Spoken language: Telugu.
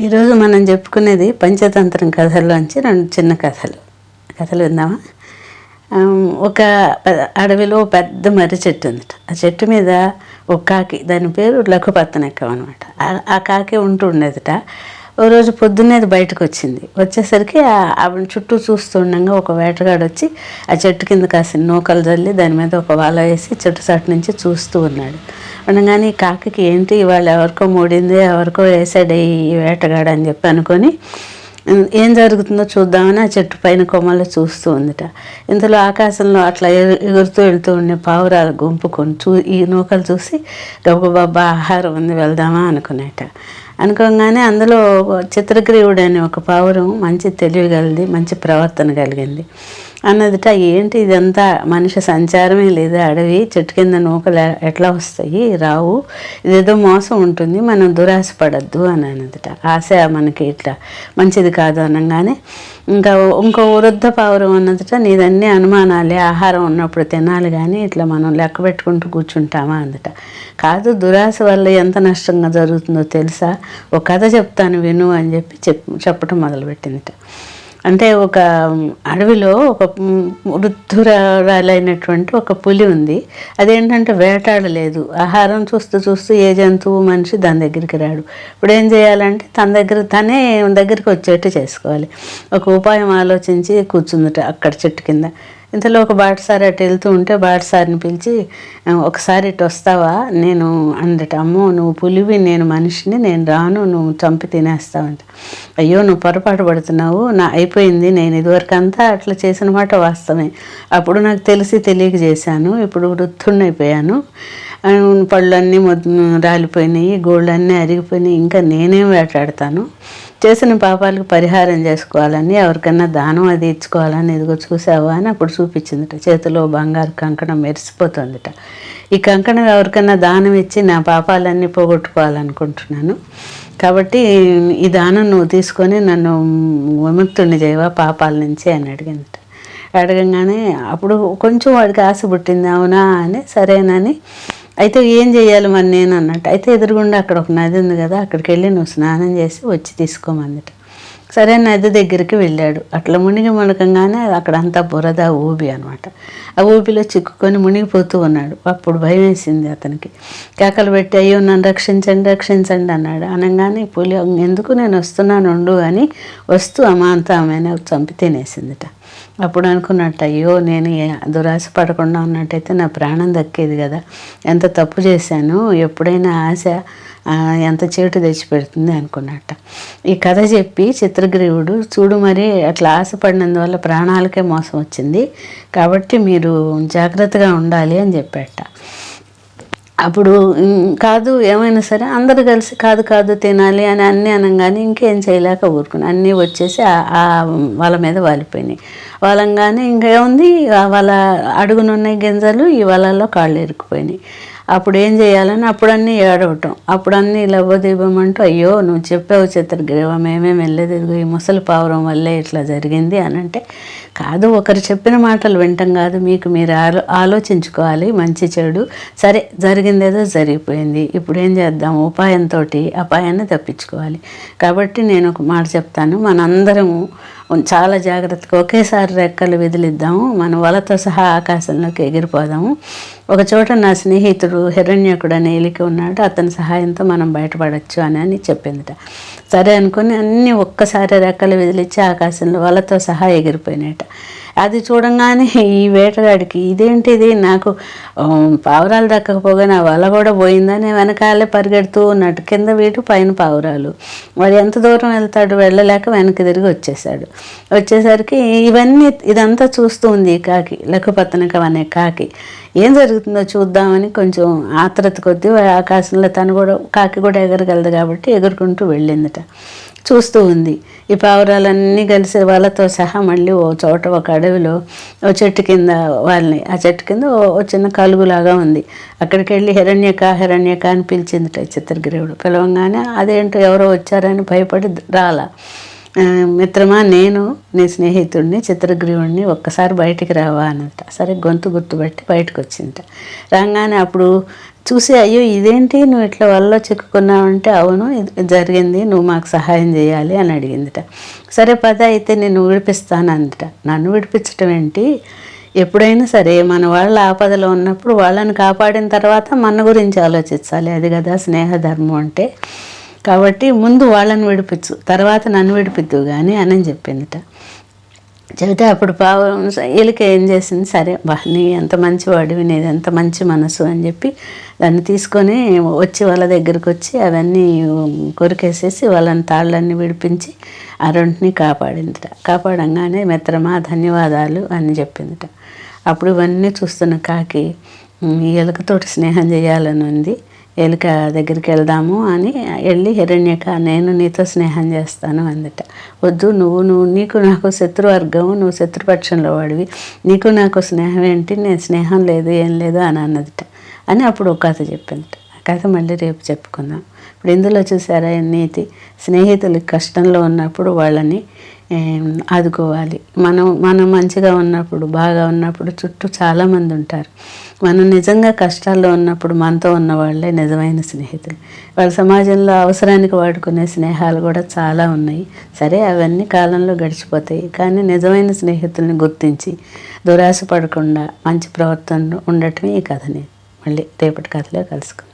ఈరోజు మనం చెప్పుకునేది పంచతంత్రం కథల్లోంచి రెండు చిన్న కథలు. కథలు విందామా? ఒక అడవిలో పెద్ద మర్రి చెట్టు ఉందట. ఆ చెట్టు మీద ఒక కాకి దాని పేరు లఘుపత్తనెక్కం అనమాట ఆ కాకి ఉంటూ ఉండేదట. ఓ రోజు పొద్దున్నే అది బయటకు వచ్చింది వచ్చేసరికి ఆవిడ చుట్టూ చూస్తుండగా ఒక వేటగాడు వచ్చి ఆ చెట్టు కింద కాసిన నూకలు జల్లి దాని మీద ఒక వల వేసి చెట్టు చాటు నుంచి చూస్తూ ఉన్నాడు. అనగానే ఈ కాకి ఏంటి ఇవాళ ఎవరికో మూడింది ఎవరికో వేసాడు ఈ వేటగాడు అని చెప్పి అనుకొని ఏం జరుగుతుందో చూద్దామని ఆ చెట్టు పైన కొమ్మలు చూస్తూ ఉందిట. ఇంతలో ఆకాశంలో అట్లా ఎగు- ఎగురుతూ వెళ్తూ ఉండే పావురాల గుంపుకొని చూ ఈ నూకలు చూసి గబగబా ఆహారం ఉంది వెళ్దామా అనుకునేట. అనుకోగానే అందులో చిత్రగ్రీవుడు అనే ఒక పావురం మంచి తెలివి కలిది మంచి ప్రవర్తన కలిగింది. అన్నదిట ఏంటి ఇదంతా? మనిషి సంచారమే లేదు. అడవి చెట్టు కింద నూకలు ఎట్లా వస్తాయి? రావు. ఇదేదో మోసం ఉంటుంది. మనం దురాశ పడద్దు అని అన్నదిట. ఆశ మనకి ఇట్లా మంచిది కాదు అనగానే ఇంకా ఇంకో వృద్ధ పావురం అన్నదిట నీదన్నీ అనుమానాలే. ఆహారం ఉన్నప్పుడు తినాలి కానీ ఇట్లా మనం లెక్క పెట్టుకుంటూ కూర్చుంటామా అందట కాదు దురాశ వల్ల ఎంత నష్టంగా జరుగుతుందో తెలుసా? ఒక కథ చెప్తాను విను అని చెప్పి చెప్ చెప్పటం మొదలుపెట్టిందిట. అంటే ఒక అడవిలో ఒక వృద్ధురాలైనటువంటి ఒక పులి ఉంది. అదేంటంటే వేటాడలేదు. ఆహారం చూస్తూ చూస్తూ ఏ జంతువు మనిషి దాని దగ్గరికి రాడు. ఇప్పుడు ఏం చేయాలంటే తన దగ్గర తనే దగ్గరికి వచ్చేట్టు చేసుకోవాలి. ఒక ఉపాయం ఆలోచించి కూర్చుందట అక్కడ చెట్టు కింద. ఇంతలో ఒక బాటసారి అటు వెళ్తూ ఉంటే బాటసారిని పిలిచి ఒకసారి ఇటు వస్తావా? నేను అందట అమ్మో నువ్వు పులివి నేను మనిషిని నేను రాను నువ్వు చంపి తినేస్తావంట. అయ్యో నువ్వు పొరపాటు పడుతున్నావు నా అయిపోయింది నేను ఇదివరకు అంతా అట్లా చేసిన మాట వాస్తవమే. అప్పుడు నాకు తెలిసి తెలియక చేశాను ఇప్పుడు వృద్ధుణ్ణి అయిపోయాను. పళ్ళన్నీ రాలిపోయినాయి రాలిపోయినాయి గోళ్ళన్నీ అరిగిపోయినాయి. ఇంకా నేనేం వేటాడతాను? చేసిన పాపాలకు పరిహారం చేసుకోవాలని ఎవరికైనా దానం అది ఇచ్చుకోవాలని ఇదిగో చూసావా అని అప్పుడు చూపించిందిట. చేతిలో బంగారు కంకణం మెరిసిపోతుందిట. ఈ కంకణం ఎవరికైనా దానం ఇచ్చి నా పాపాలన్నీ పోగొట్టుకోవాలనుకుంటున్నాను. కాబట్టి ఈ దానం నువ్వు తీసుకొని నన్ను విముక్తుని చేయవా పాపాల నుంచి అని అడిగిందిట. అడగంగానే అప్పుడు కొంచెం వాడికి ఆశ పుట్టింది అవునా అని సరేనని అయితే ఏం చేయాలి మరి నేను అన్నట్టు. అయితే ఎదురుగుండా అక్కడ ఒక నది ఉంది కదా అక్కడికి వెళ్ళి నువ్వు స్నానం చేసి వచ్చి తీసుకోమందిట. సరే నది దగ్గరికి వెళ్ళాడు. అట్లా మునిగి మునకంగానే అక్కడ అంతా బురద ఊబి అనమాట ఆ ఊబిలో చిక్కుకొని మునిగిపోతూ ఉన్నాడు. అప్పుడు భయం వేసింది అతనికి. కేకలు పెట్టి అయ్యో నన్ను రక్షించండి రక్షించండి అన్నాడు. అనగానే పులి ఎందుకు నేను వస్తున్నాను ఉండు అని వస్తూ అమాంతా ఆమెను చంపి తినేసిందిట. అప్పుడు అనుకున్నట్టు అయ్యో నేను దురాశ పడకుండా ఉన్నట్టయితే నా ప్రాణం దక్కేది కదా. ఎంత తప్పు చేశాను ఎప్పుడైనా ఆశ ఎంత చేటు తెచ్చిపెడుతుంది అనుకున్నట్ట. ఈ కథ చెప్పి చిత్రగ్రీవుడు చూడు మరి అట్లా ఆశపడినందువల్ల ప్రాణాలకే మోసం వచ్చింది. కాబట్టి మీరు జాగ్రత్తగా ఉండాలి అని చెప్పాట. అప్పుడు కాదు ఏమైనా సరే అందరు కలిసి కాదు కాదు తినాలి అని అన్నీ అనగానే ఇంకేం చేయలేక ఊరుకుని అన్నీ వచ్చేసి ఆ- వాళ్ళ మీద వాలిపోయినాయి. వాళ్ళంగానే ఇంకేముంది? వాళ్ళ అడుగునున్న గింజలు ఈ వలలో కాళ్ళు ఇరుక్కుపోయినాయి. అప్పుడు ఏం చేయాలని అప్పుడన్నీ ఏడవటం. అప్పుడు అన్నీ లవ్వదీపమంటూ అయ్యో నువ్వు చెప్పావు చిత్రగ్రీవ మేమేం వెళ్ళలేదు ఈ ముసలి పావురం వల్లే ఇట్లా జరిగింది అని అంటే కాదు ఒకరు చెప్పిన మాటలు వింటాం కాదు. మీకు మీరు ఆలో ఆలోచించుకోవాలి. మంచి చెడు. సరే జరిగిందేదో జరిగిపోయింది. ఇప్పుడు ఏం చేద్దాం? ఉపాయంతో అపాయాన్ని తప్పించుకోవాలి. కాబట్టి నేను ఒక మాట చెప్తాను. మనందరము చాలా జాగ్రత్తగా ఒకేసారి రెక్కలు విదిలిద్దాము. మన వలతో సహా ఆకాశంలోకి ఎగిరిపోదాము. ఒక చోట నా స్నేహితుడు హిరణ్యకుడు అనే ఎలిక ఉన్నాడు. అతని సహాయంతో మనం బయటపడచ్చు అని అని చెప్పిందిట. సరే అనుకుని అన్నీ ఒక్కసారి రెక్కలు విదిలిచ్చి ఆకాశంలో వలతో సహా ఎగిరిపోయినాయట. అది చూడంగానే ఈ వేటగాడికి ఇదేంటిది? నాకు పావురాలు దక్కకపోగా నా వల కూడా పోయిందని వెనకాలే పరిగెడుతూ ఉన్నట్టు కింద వీటు పైన పావురాలు. మరి ఎంత దూరం వెళ్తాడు? వెళ్ళలేక వెనక్కి తిరిగి వచ్చేసాడు వచ్చేసరికి ఇవన్నీ ఇదంతా చూస్తూ ఉంది ఈ కాకి లెక్కపత్తనకం అనే కాకి. ఏం జరుగుతుందో చూద్దామని కొంచెం ఆత్రత కొద్దీ ఆకాశంలో తను కూడా కాకి కూడా ఎగరగలదు కాబట్టి ఎగురుకుంటూ వెళ్ళిందట. చూస్తూ ఉంది. ఈ పావురాలన్నీ కలిసి వాళ్ళతో సహా మళ్ళీ ఓ చోట ఒక అడవిలో ఓ చెట్టు కింద వాళ్ళని ఆ చెట్టు కింద ఓ చిన్న కలుగులాగా ఉంది. అక్కడికి వెళ్ళి హిరణ్యక హిరణ్యక అని పిలిచిందిట ఈ చిత్రగ్రీవుడు పిలవంగానే అదేంటో ఎవరో వచ్చారని భయపడి రాలా. మిత్రమా నేను నీ స్నేహితుడిని చిత్రగ్రీవుడిని ఒక్కసారి బయటికి రావా అనంట. సరే గొంతు గుర్తుపట్టి బయటకు వచ్చింట రాగానే అప్పుడు చూసి అయ్యో ఇదేంటి? నువ్వు ఇట్లా వల్ల చిక్కుకున్నావంటే అవును ఇది జరిగింది నువ్వు మాకు సహాయం చేయాలి అని అడిగిందిట. సరే పద అయితే నేను విడిపిస్తాను అందుట. నన్ను విడిపించటం ఏంటి? ఎప్పుడైనా సరే మన వాళ్ళ ఆపదలో ఉన్నప్పుడు వాళ్ళని కాపాడిన తర్వాత మన గురించి ఆలోచించాలి. అది కదా స్నేహధర్మం అంటే. కాబట్టి ముందు వాళ్ళని విడిపించు తర్వాత నన్ను విడిపిద్దు కానీ అని చెప్పిందిట. చెబితే అప్పుడు పావు ఎలుక ఏం చేసింది? సరే బా నీ ఎంత మంచివాడివి నీది ఎంత మంచి మనసు అని చెప్పి దాన్ని తీసుకొని వచ్చి వాళ్ళ దగ్గరికి వచ్చి అవన్నీ కొరికేసేసి వాళ్ళని తాళ్ళన్నీ విడిపించి ఆ రెంటిని కాపాడిందిట. కాపాడంగానే మిత్రమా ధన్యవాదాలు అని చెప్పిందిట. అప్పుడు ఇవన్నీ చూస్తున్న కాకి ఎలుకతోటి స్నేహం చేయాలని ఉంది. ఎలుక దగ్గరికి వెళ్దాము అని వెళ్ళి హిరణ్యక నేను నీతో స్నేహం చేస్తాను అందట. వద్దు నువ్వు నువ్వు నీకు నాకు శత్రువర్గం నువ్వు శత్రుపక్షంలో వాడివి. నీకు నాకు స్నేహం ఏంటి? నేను స్నేహం లేదు ఏం లేదు అని అన్నదిట. అని అప్పుడు ఒక కథ చెప్పిందట. ఆ కథ మళ్ళీ రేపు చెప్పుకుందాం. ఇప్పుడు ఇందులో చూసారా నీతి. స్నేహితులు కష్టంలో ఉన్నప్పుడు వాళ్ళని ఆదుకోవాలి. మనం మనం మంచిగా ఉన్నప్పుడు బాగా ఉన్నప్పుడు చుట్టూ చాలామంది ఉంటారు. మనం నిజంగా కష్టాల్లో ఉన్నప్పుడు మనతో ఉన్న వాళ్ళే నిజమైన స్నేహితులు. వాళ్ళ సమాజంలో అవసరానికి వాడుకునే స్నేహాలు కూడా చాలా ఉన్నాయి. సరే అవన్నీ కాలంలో గడిచిపోతాయి. కానీ నిజమైన స్నేహితుల్ని గుర్తించి దురాశ పడకుండా మంచి ప్రవర్తన ఉండటమే ఈ కథని మళ్ళీ రేపటి కథలో కలుసుకుందాం.